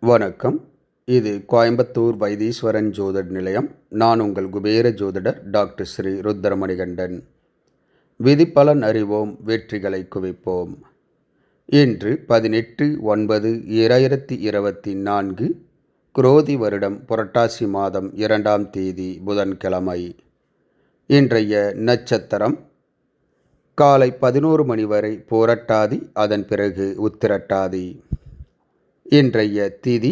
வணக்கம். இது கோயம்புத்தூர் வைத்தீஸ்வரன் ஜோதிட நிலையம். நான் உங்கள் குபேர ஜோதிடர் டாக்டர் ஸ்ரீ ருத்ரமணிகண்டன். விதிப்பலன் அறிவோம் வெற்றிகளை குவிப்போம். இன்று பதினெட்டு ஒன்பது இரண்டாயிரத்தி இருபத்தி நான்கு குரோதி வருடம் புரட்டாசி மாதம் இரண்டாம் தேதி புதன்கிழமை. இன்றைய நட்சத்திரம் காலை பதினோரு மணி வரை போரட்டாதி அதன் பிறகு உத்திரட்டாதி. இன்றைய திதி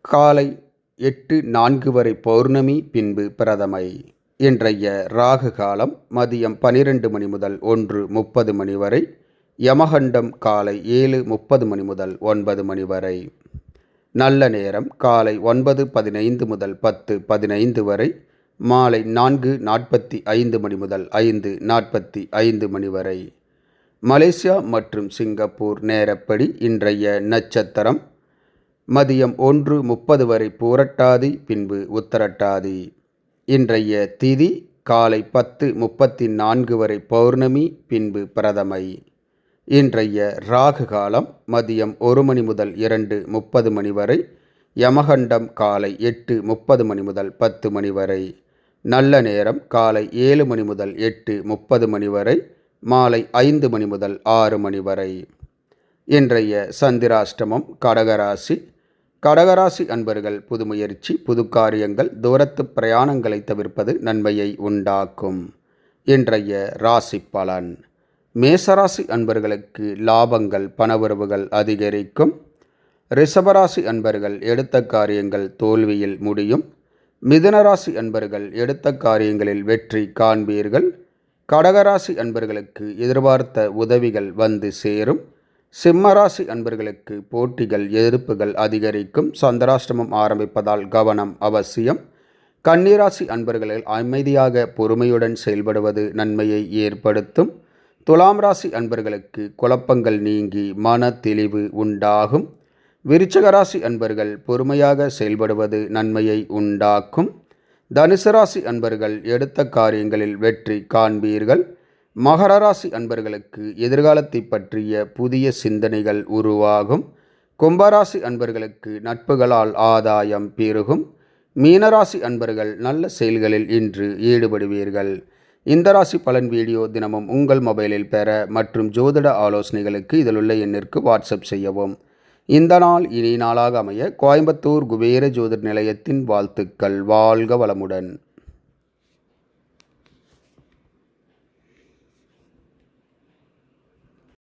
காலை எட்டு நான்கு வரை பௌர்ணமி பின்பு பிரதமை. இன்றைய ராகு காலம் மதியம் பனிரெண்டு மணி முதல் ஒன்று முப்பது மணி வரை யமகண்டம் காலை ஏழு முப்பது மணி முதல் ஒன்பது மணி வரை. நல்ல நேரம் காலை ஒன்பது பதினைந்து முதல் பத்து பதினைந்து வரை மாலை நான்கு நாற்பத்தி ஐந்து மணி முதல் ஐந்து நாற்பத்தி ஐந்து மணி வரை. மலேசியா மற்றும் சிங்கப்பூர் நேரப்படி இன்றைய நட்சத்திரம். மதியம் ஒன்று முப்பது வரை பூரட்டாதி பின்பு உத்தரட்டாதி. இன்றைய திதி காலை பத்து முப்பத்தி நான்கு வரை பௌர்ணமி பின்பு பிரதமை. இன்றைய ராகு காலம் மதியம் ஒரு மணி முதல் இரண்டு முப்பது மணி வரை யமகண்டம் காலை எட்டு முப்பது மணி முதல் பத்து மணி வரை நல்ல நேரம் காலை ஏழு மணி முதல் எட்டு முப்பது மணி வரை மாலை ஐந்து மணி முதல் ஆறு மணி வரை. இன்றைய சந்திராஷ்டமம் கடகராசி. கடகராசி அன்பர்கள் புது முயற்சி புது காரியங்கள் தூரத்து பிரயாணங்களை தவிர்ப்பது நன்மையை உண்டாக்கும். இன்றைய ராசி பலன். மேசராசி அன்பர்களுக்கு லாபங்கள் பணவரவுகள் அதிகரிக்கும். ரிஷபராசி அன்பர்கள் எடுத்த காரியங்கள் தோல்வியில் முடியும். மிதுனராசி அன்பர்கள் எடுத்த காரியங்களில் வெற்றி காண்பீர்கள். கடகராசி அன்பர்களுக்கு எதிர்பார்த்த உதவிகள் வந்து சேரும். சிம்மராசி அன்பர்களுக்கு போட்டிகள் எதிர்ப்புகள் அதிகரிக்கும். சந்திராஷ்டமம் ஆரம்பிப்பதால் கவனம் அவசியம். கன்னிராசி அன்பர்களில் அமைதியாக பொறுமையுடன் செயல்படுவது நன்மையை ஏற்படுத்தும். துலாம் ராசி அன்பர்களுக்கு குழப்பங்கள் நீங்கி மன தெளிவு உண்டாகும் விருச்சகராசி அன்பர்கள் பொறுமையாக செயல்படுவது நன்மையை உண்டாக்கும். தனுசு ராசி அன்பர்கள் எடுத்த காரியங்களில் வெற்றி காண்பீர்கள். மகர ராசி அன்பர்களுக்கு எதிர்காலத்தை பற்றிய புதிய சிந்தனைகள் உருவாகும். கும்பராசி அன்பர்களுக்கு நட்புகளால் ஆதாயம் பெருகும். மீனராசி அன்பர்கள் நல்ல செயல்களில் இன்று ஈடுபடுவீர்கள். இந்த ராசி பலன் வீடியோ தினமும் உங்கள் மொபைலில் பெற மற்றும் ஜோதிட ஆலோசனைகளுக்கு இதிலுள்ள எண்ணிற்கு வாட்ஸ்அப் செய்யவும். இந்த நாள் இனி நாளாக அமைய கோயம்புத்தூர் குபேர ஜோதிர் நிலையத்தின் வாழ்த்துக்கள். வாழ்க வளமுடன்.